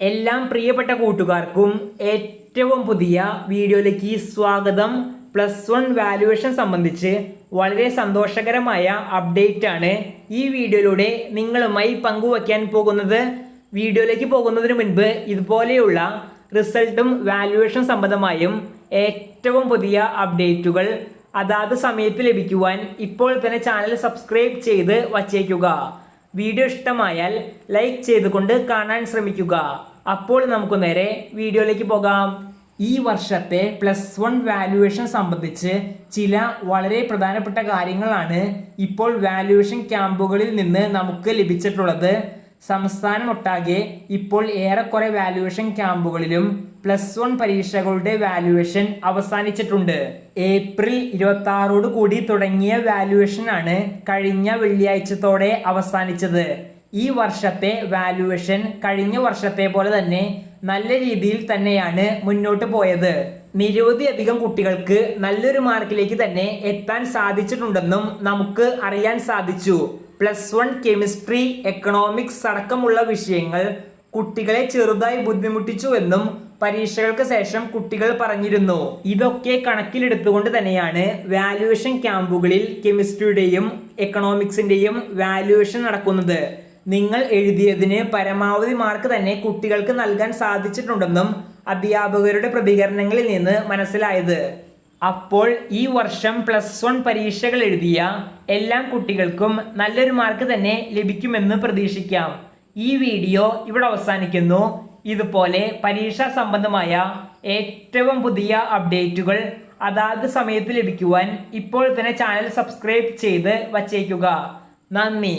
എല്ലാം പ്രിയപ്പെട്ട കൂട്ടുകാർക്കും ഏറ്റവും പുതിയ വീഡിയോയിലേക്ക് സ്വാഗതം. പ്ലസ് വൺ വാല്യുവേഷൻ സംബന്ധിച്ച് വളരെ സന്തോഷകരമായ അപ്ഡേറ്റ് ആണ് ഈ വീഡിയോയിലൂടെ നിങ്ങളുമായി പങ്കുവയ്ക്കാൻ പോകുന്നത്. വീഡിയോയിലേക്ക് പോകുന്നതിന് മുൻപ് ഇതുപോലെയുള്ള റിസൾട്ടും വാല്യുവേഷൻ സംബന്ധമായും ഏറ്റവും പുതിയ അപ്ഡേറ്റുകൾ അതാത് സമയത്ത് ലഭിക്കുവാൻ ഇപ്പോൾ തന്നെ ചാനൽ സബ്സ്ക്രൈബ് ചെയ്ത് വച്ചേക്കുക. വീഡിയോ ഇഷ്ടമായാൽ ലൈക്ക് ചെയ്തുകൊണ്ട് കാണാൻ ശ്രമിക്കുക. അപ്പോൾ നമുക്ക് നേരെ വീഡിയോയിലേക്ക് പോകാം. ഈ വർഷത്തെ പ്ലസ് വൺ വാല്യുവേഷൻ സംബന്ധിച്ച് ചില വളരെ പ്രധാനപ്പെട്ട കാര്യങ്ങളാണ് ഇപ്പോൾ വാല്യുവേഷൻ ക്യാമ്പുകളിൽ നിന്ന് നമുക്ക് ലഭിച്ചിട്ടുള്ളത്. സംസ്ഥാനമൊട്ടാകെ ഇപ്പോൾ ഏറെക്കുറെ വാല്യുവേഷൻ ക്യാമ്പുകളിലും പ്ലസ് വൺ പരീക്ഷകളുടെ വാല്യുവേഷൻ അവസാനിച്ചിട്ടുണ്ട്. ഏപ്രിൽ ഇരുപത്തി ആറോട് കൂടി തുടങ്ങിയ വാല്യുവേഷൻ ആണ് കഴിഞ്ഞ വെള്ളിയാഴ്ചത്തോടെ അവസാനിച്ചത്. ഈ വർഷത്തെ വാല്യുവേഷൻ കഴിഞ്ഞ വർഷത്തെ പോലെ തന്നെ നല്ല രീതിയിൽ തന്നെയാണ് മുന്നോട്ട് പോയത്. നിരവധി അധികം കുട്ടികൾക്ക് നല്ലൊരു മാർക്കിലേക്ക് തന്നെ എത്താൻ സാധിച്ചിട്ടുണ്ടെന്നും നമുക്ക് അറിയാൻ സാധിച്ചു. പ്ലസ് വൺ കെമിസ്ട്രി എക്കണോമിക്സ് അടക്കമുള്ള വിഷയങ്ങൾ കുട്ടികളെ ചെറുതായി ബുദ്ധിമുട്ടിച്ചുവെന്നും പരീക്ഷകൾക്ക് ശേഷം കുട്ടികൾ പറഞ്ഞിരുന്നു. ഇതൊക്കെ കണക്കിലെടുത്തുകൊണ്ട് തന്നെയാണ് വാല്യുവേഷൻ ക്യാമ്പുകളിൽ കെമിസ്ട്രിയുടെയും എക്കണോമിക്സിന്റെയും വാല്യുവേഷൻ നടക്കുന്നത്. നിങ്ങൾ എഴുതിയതിന് പരമാവധി മാർക്ക് തന്നെ കുട്ടികൾക്ക് നൽകാൻ സാധിച്ചിട്ടുണ്ടെന്നും അധ്യാപകരുടെ പ്രതികരണങ്ങളിൽ നിന്ന് മനസ്സിലായത്. അപ്പോൾ ഈ വർഷം പ്ലസ് വൺ പരീക്ഷകൾ എഴുതിയ എല്ലാ കുട്ടികൾക്കും നല്ലൊരു മാർക്ക് തന്നെ ലഭിക്കുമെന്ന് പ്രതീക്ഷിക്കാം. ഈ വീഡിയോ ഇവിടെ അവസാനിക്കുന്നു. ഇതുപോലെ പരീക്ഷാ സംബന്ധമായ ഏറ്റവും പുതിയ അപ്ഡേറ്റുകൾ അതാത് സമയത്ത് ലഭിക്കുവാൻ ഇപ്പോൾ തന്നെ ചാനൽ സബ്സ്ക്രൈബ് ചെയ്ത് വച്ചേക്കുക. നന്ദി.